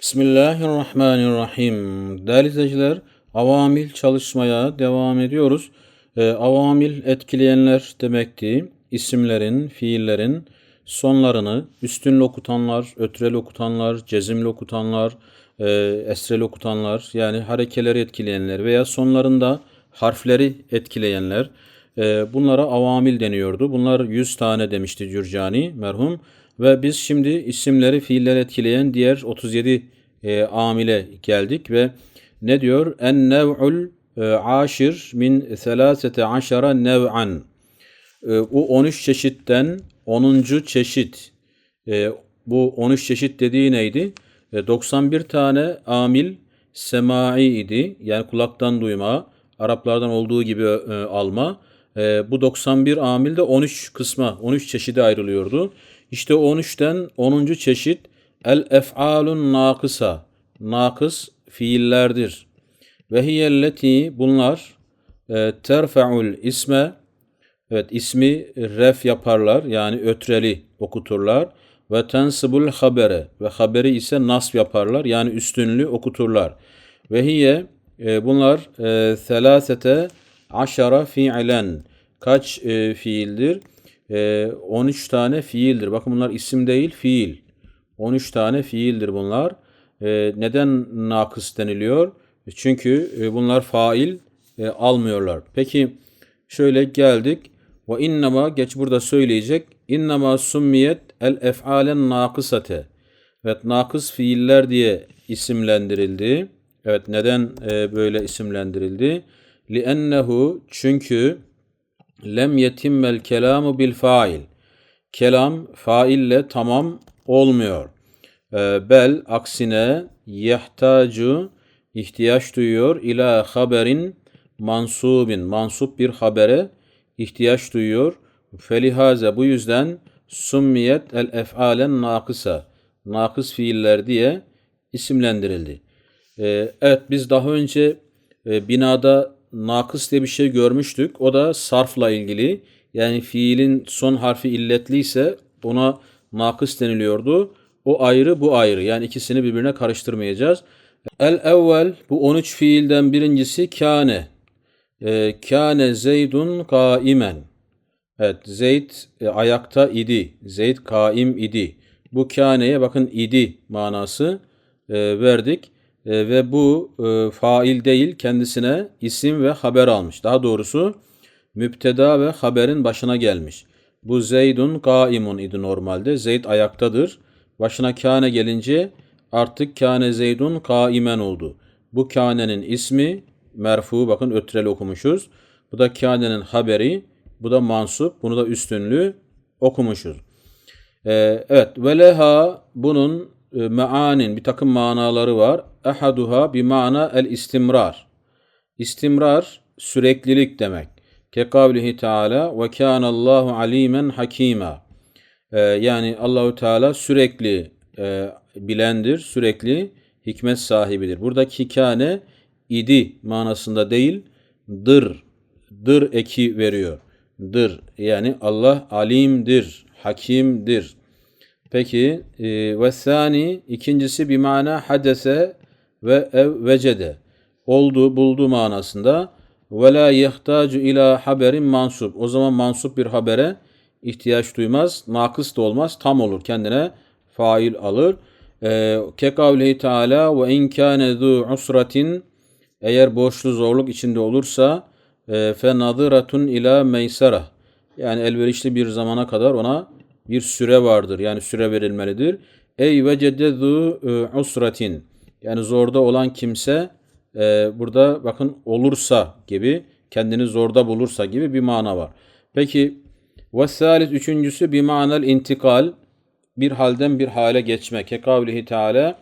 Bismillahirrahmanirrahim. Değerli izleyiciler, avamil çalışmaya devam ediyoruz. Ee, avamil etkileyenler demekti. İsimlerin, fiillerin sonlarını üstünlü okutanlar, ötreli okutanlar, cezimli okutanlar, e, esreli okutanlar yani harekeleri etkileyenler veya sonlarında harfleri etkileyenler e, bunlara avamil deniyordu. Bunlar 100 tane demişti Cürcani merhum. Ve biz şimdi isimleri, fiilleri etkileyen diğer 37 e, amile geldik ve ne diyor? En nev'ul e, aşir min selasete aşara nev'an. E, o 13 çeşitten 10. çeşit. E, bu 13 çeşit dediği neydi? E, 91 tane amil semai idi. Yani kulaktan duyma, Araplardan olduğu gibi e, alma. E, bu 91 amil de 13 kısma, 13 çeşide ayrılıyordu. İşte 13'ten 10. çeşit el ef'alun nakısa. Nakıs fiillerdir. Ve hiyelleti bunlar e, terfe'ul isme evet ismi ref yaparlar yani ötreli okuturlar ve tensibul habere ve haberi ise nasb yaparlar yani üstünlü okuturlar. Ve hiye e, bunlar e, selasete aşara fiilen kaç e, fiildir? E, 13 tane fiildir. Bakın bunlar isim değil fiil. 13 tane fiildir bunlar. E, neden nakıs deniliyor? Çünkü e, bunlar fail e, almıyorlar. Peki şöyle geldik. Ve innema geç burada söyleyecek. İnnema summiyet el ef'alen nakısate. Evet nakıs fiiller diye isimlendirildi. Evet neden e, böyle isimlendirildi? Li'ennehu çünkü lem yetimmel kelamu bil fail. Kelam faille tamam olmuyor. E, bel aksine yehtacu ihtiyaç duyuyor ila haberin mansubin mansup bir habere ihtiyaç duyuyor. Felihaze bu yüzden summiyet el ef'alen nakısa nakıs fiiller diye isimlendirildi. Ee, evet biz daha önce e, binada nakıs diye bir şey görmüştük. O da sarfla ilgili. Yani fiilin son harfi illetliyse ona nakıs deniliyordu. O ayrı bu ayrı. Yani ikisini birbirine karıştırmayacağız. El evvel bu 13 fiilden birincisi kâne. E, kâne zeydun kaimen. Evet Zeyd e, ayakta idi. Zeyd kaim idi. Bu kâneye bakın idi manası e, verdik. E, ve bu e, fail değil kendisine isim ve haber almış. Daha doğrusu müpteda ve haberin başına gelmiş. Bu Zeydun kaimun idi normalde. Zeyd ayaktadır. Başına kâne gelince artık kâne zeydun kaimen oldu. Bu kânenin ismi merfu bakın ötreli okumuşuz. Bu da kânenin haberi. Bu da mansup. Bunu da üstünlüğü okumuşuz. Ee, evet ve leha bunun e, meanin bir takım manaları var. Ehaduha bir mana el istimrar. İstimrar süreklilik demek. Kekavlihi Teala ve kânallahu alimen hakîmâ. Ee, yani Allahu Teala sürekli e, bilendir, sürekli hikmet sahibidir. Buradaki kâne idi manasında değil, dır, dır eki veriyor. Dır yani Allah alimdir, hakimdir. Peki e, ve sani ikincisi bir mana hadese ve ev vecede oldu buldu manasında ve la yehtacu ila haberin mansup. O zaman mansup bir habere ihtiyaç duymaz. Nakıs da olmaz. Tam olur. Kendine fail alır. Ee, ke kavlihi Teala ve in zu usratin eğer borçlu zorluk içinde olursa e, fe nadıratun ila meysera yani elverişli bir zamana kadar ona bir süre vardır. Yani süre verilmelidir. Ey vecede zu e, usratin yani zorda olan kimse e, burada bakın olursa gibi kendini zorda bulursa gibi bir mana var. Peki ve salis üçüncüsü bir manal intikal bir halden bir hale geçmek. Kekavlihi Teala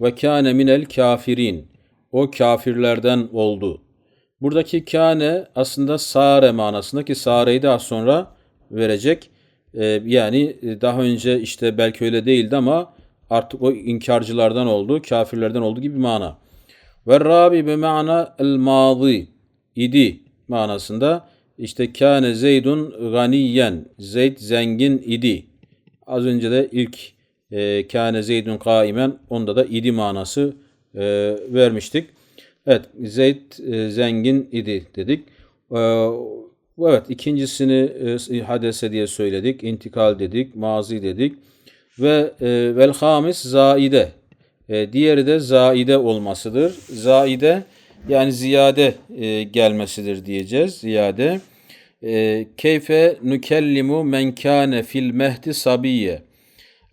ve kâne minel kafirin. O kafirlerden oldu. Buradaki kâne aslında sare manasında ki sareyi az sonra verecek. Ee, yani daha önce işte belki öyle değildi ama artık o inkarcılardan oldu, kafirlerden oldu gibi bir mana. Ve rabi be mana el mazi idi manasında işte kâne zeydun ganiyen. Zeyd zengin idi. Az önce de ilk e, kâne zeydun kaimen onda da idi manası e, vermiştik. Evet Zeyd e, zengin idi dedik. E, evet ikincisini e, hadese diye söyledik. İntikal dedik. Mazi dedik. Ve e, vel hamis zaide. E, diğeri de zaide olmasıdır. Zaide yani ziyade e, gelmesidir diyeceğiz. Ziyade. E, keyfe nükellimu men fil mehdi sabiyye.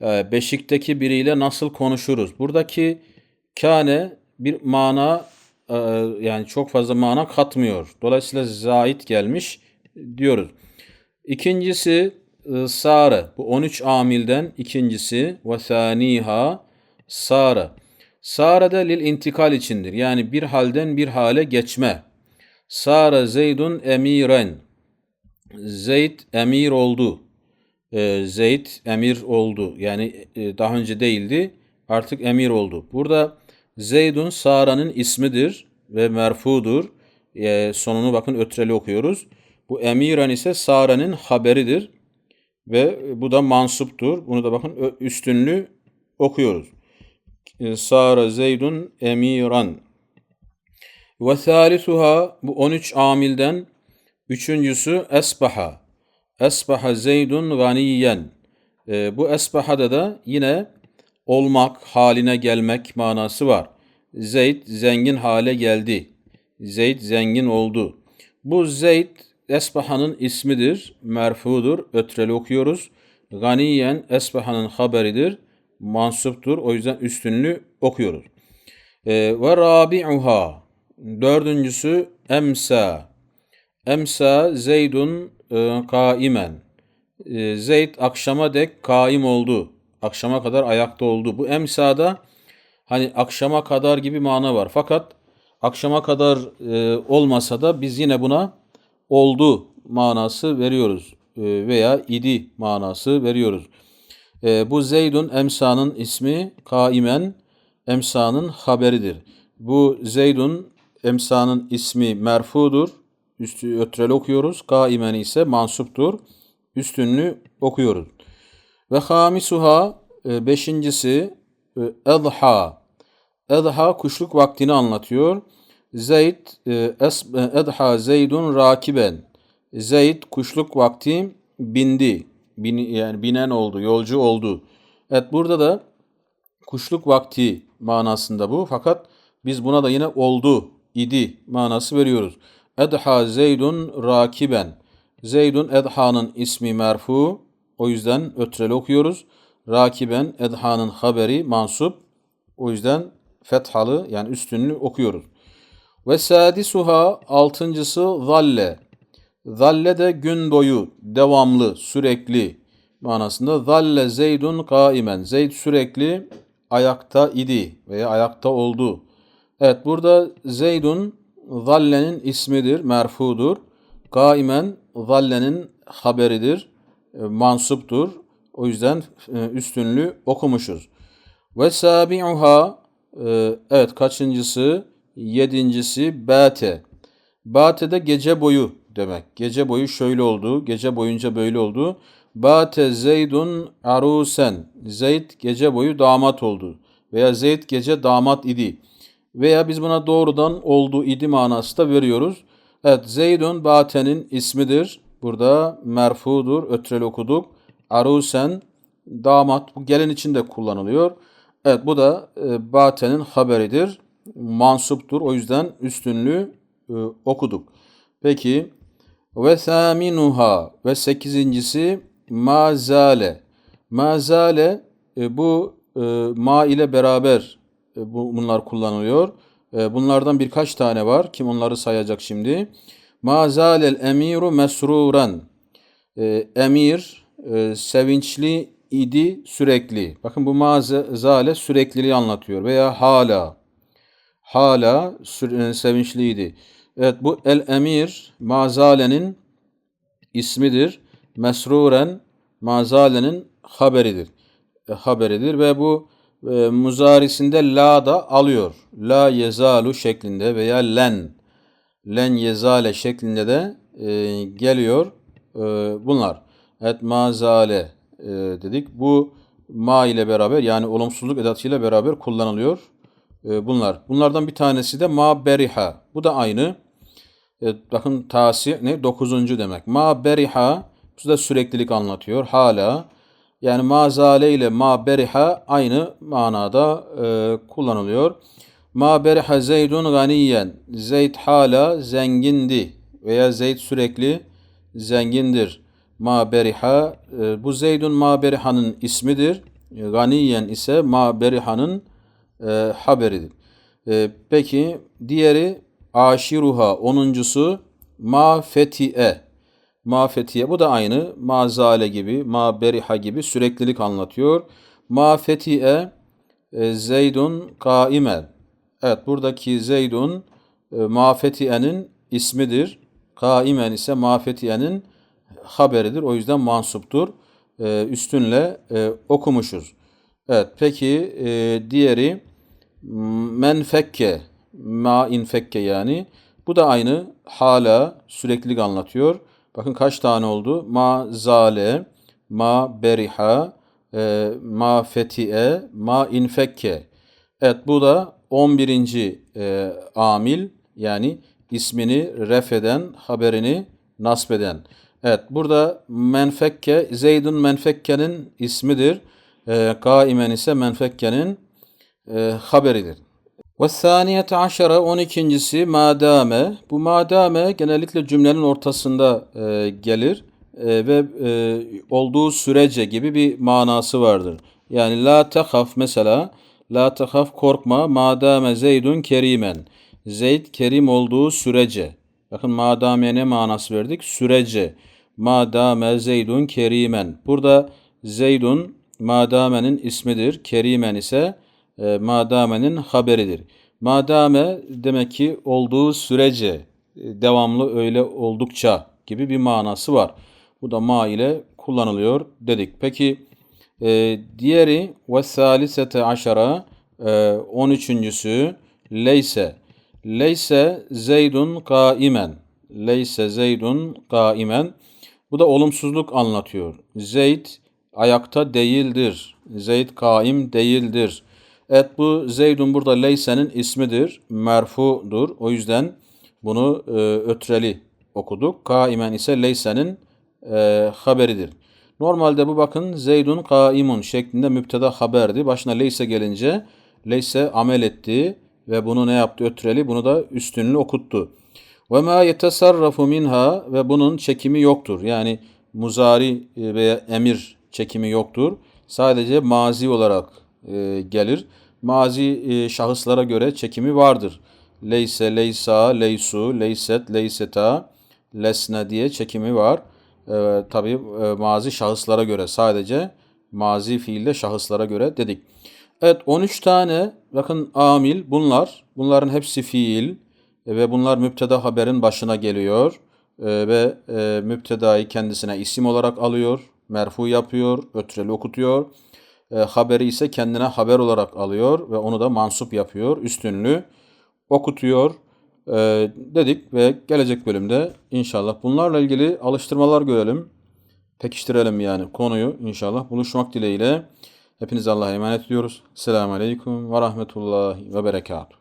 E, beşikteki biriyle nasıl konuşuruz? Buradaki kâne bir mana e, yani çok fazla mana katmıyor. Dolayısıyla zait gelmiş diyoruz. İkincisi e, sare. Bu 13 amilden ikincisi ve thaniha sare. Sare de lil intikal içindir. Yani bir halden bir hale geçme. Sare Zeydun emiren. Zeyd emir oldu. E, Zeyd emir oldu. Yani e, daha önce değildi. Artık emir oldu. Burada Zeydun Sara'nın ismidir ve merfudur. E, sonunu bakın ötreli okuyoruz. Bu emiren ise Sara'nın haberidir. Ve bu da mansuptur. Bunu da bakın üstünlü okuyoruz. E, Sara Zeydun emiran. Ve thalithuha bu 13 amilden üçüncüsü esbaha. Esbaha Zeydun ganiyen. E, bu esbahada da yine olmak, haline gelmek manası var. Zeyd zengin hale geldi. Zeyd zengin oldu. Bu Zeyd Esbahan'ın ismidir, merfudur, ötreli okuyoruz. Ganiyen Esbahan'ın haberidir, mansuptur. O yüzden üstünlü okuyoruz. E, ve rabi'uha dördüncüsü emsa. Emsa Zeydun e, kaimen. E, Zeyd akşama dek kaim oldu. Akşama kadar ayakta oldu. Bu emsada hani akşama kadar gibi mana var. Fakat akşama kadar e, olmasa da biz yine buna oldu manası veriyoruz e, veya idi manası veriyoruz. E, bu Zeydun emsanın ismi kaimen emsanın haberidir. Bu Zeydun emsanın ismi merfudur. Üstü ötreli okuyoruz. Kaimen ise mansuptur. Üstünlü okuyoruz. Ve hamisuha e, beşincisi edha. Edha kuşluk vaktini anlatıyor. Zeyd edha Zeydun rakiben. Zeyd kuşluk vakti bindi. Bin, yani binen oldu, yolcu oldu. Evet burada da kuşluk vakti manasında bu. Fakat biz buna da yine oldu, idi manası veriyoruz. Edha Zeydun rakiben. Zeydun Edha'nın ismi merfu. O yüzden ötreli okuyoruz. Rakiben Edha'nın haberi mansup. O yüzden fethalı yani üstünlü okuyoruz. Ve sadisuha altıncısı zalle. Zalle de gün boyu, devamlı, sürekli manasında. Zalle Zeydun kaimen. Zeyd sürekli ayakta idi veya ayakta oldu. Evet burada Zeydun Zalle'nin ismidir, merfudur. Kaimen Zalle'nin haberidir, e, mansuptur. O yüzden e, üstünlü okumuşuz. Ve sabi'uha e, evet kaçıncısı? Yedincisi bate. Bate de gece boyu demek. Gece boyu şöyle oldu, gece boyunca böyle oldu. Bate Zeydun arusen. Zeyd gece boyu damat oldu. Veya Zeyd gece damat idi. Veya biz buna doğrudan oldu idi manası da veriyoruz. Evet Zeydun Bate'nin ismidir. Burada merfudur, ötrel okuduk. Arusen damat bu gelin için de kullanılıyor. Evet bu da e, Bate'nin haberidir mansuptur. O yüzden üstünlüğü e, okuduk. Peki ve thaminuha ve sekizincisi mazale. Mazale e, bu e, ma ile beraber e, bu, bunlar kullanılıyor. E, bunlardan birkaç tane var. Kim onları sayacak şimdi? Mazalel emiru mesruran. E, emir e, sevinçli idi sürekli. Bakın bu mazale sürekliliği anlatıyor veya hala hala e, sevinçliydi. Evet bu El Emir Mazale'nin ismidir. Mesruren Mazale'nin haberidir. E, haberidir ve bu e, muzarisinde la da alıyor. La yezalu şeklinde veya len len yezale şeklinde de e, geliyor e, bunlar. Evet mazale e, dedik. Bu ma ile beraber yani olumsuzluk edatıyla beraber kullanılıyor. E, bunlar. Bunlardan bir tanesi de ma beriha. Bu da aynı. E, bakın tasi ne? Dokuzuncu demek. Ma beriha bu da süreklilik anlatıyor. Hala yani ma zale ile ma beriha aynı manada e, kullanılıyor. Ma beriha zeydun ganiyen. Zeyd hala zengindi veya Zeyd sürekli zengindir. Ma beriha e, bu Zeydun ma beriha'nın ismidir. Ganiyen ise ma beriha'nın e, haberidir. E, peki diğeri aşiruha onuncusu ma feti'e. Ma feti'e bu da aynı ma zale gibi ma beriha gibi süreklilik anlatıyor. Ma feti'e e, Zeydun kaimen. Evet buradaki Zeydun e, ma feti'enin ismidir. Kaimen ise ma feti'enin haberidir. O yüzden mansuptur. E, üstünle e, okumuşuz. Evet peki e, diğeri men fekke ma infekke yani. Bu da aynı hala süreklilik anlatıyor. Bakın kaç tane oldu? Ma zale, ma beriha, e, ma feti'e, ma infekke. Evet bu da 11. E, amil yani ismini refeden, haberini nasbeden. Evet burada menfekke, Zeydun menfekkenin ismidir. E, kaimen ise menfekkenin e, haberidir. Ve saniyete aşara 12.si madame. Bu madame genellikle cümlenin ortasında e, gelir e, ve e, olduğu sürece gibi bir manası vardır. Yani la tehaf mesela la tehaf korkma madame zeydun kerimen. Zeyd kerim olduğu sürece. Bakın madame ne manası verdik? Sürece. Madame zeydun kerimen. Burada zeydun madamenin ismidir. Kerimen ise e, madamenin haberidir. Madame demek ki olduğu sürece, e, devamlı öyle oldukça gibi bir manası var. Bu da ma ile kullanılıyor dedik. Peki e, diğeri ve salisete aşara e, 13.sü leyse. Leyse zeydun kaimen. Leyse zeydun kaimen. Bu da olumsuzluk anlatıyor. Zeyd ayakta değildir. Zeyd kaim değildir. Evet bu Zeydun burada Leyse'nin ismidir. Merfudur. O yüzden bunu e, ötreli okuduk. Kaimen ise Leyse'nin e, haberidir. Normalde bu bakın Zeydun kaimun şeklinde müpteda haberdi. Başına Leyse gelince Leyse amel etti ve bunu ne yaptı ötreli? Bunu da üstünlü okuttu. Ve ma yetesarrafu minha ve bunun çekimi yoktur. Yani muzari veya emir çekimi yoktur. Sadece mazi olarak e, gelir. Mazi e, şahıslara göre çekimi vardır. Leyse, leysa, leysu, leyset, leyseta, lesne diye çekimi var. E, Tabi e, mazi şahıslara göre sadece mazi fiilde şahıslara göre dedik. Evet 13 tane bakın amil bunlar. Bunların hepsi fiil e, ve bunlar müpteda haberin başına geliyor. E, ve e, müptedayı kendisine isim olarak alıyor. Merfu yapıyor, ötreli okutuyor. E, haberi ise kendine haber olarak alıyor ve onu da mansup yapıyor. Üstünlü okutuyor e, dedik ve gelecek bölümde inşallah bunlarla ilgili alıştırmalar görelim. Pekiştirelim yani konuyu inşallah buluşmak dileğiyle. Hepinize Allah'a emanet ediyoruz. Selamun Aleyküm ve Rahmetullahi ve Berekatuhu.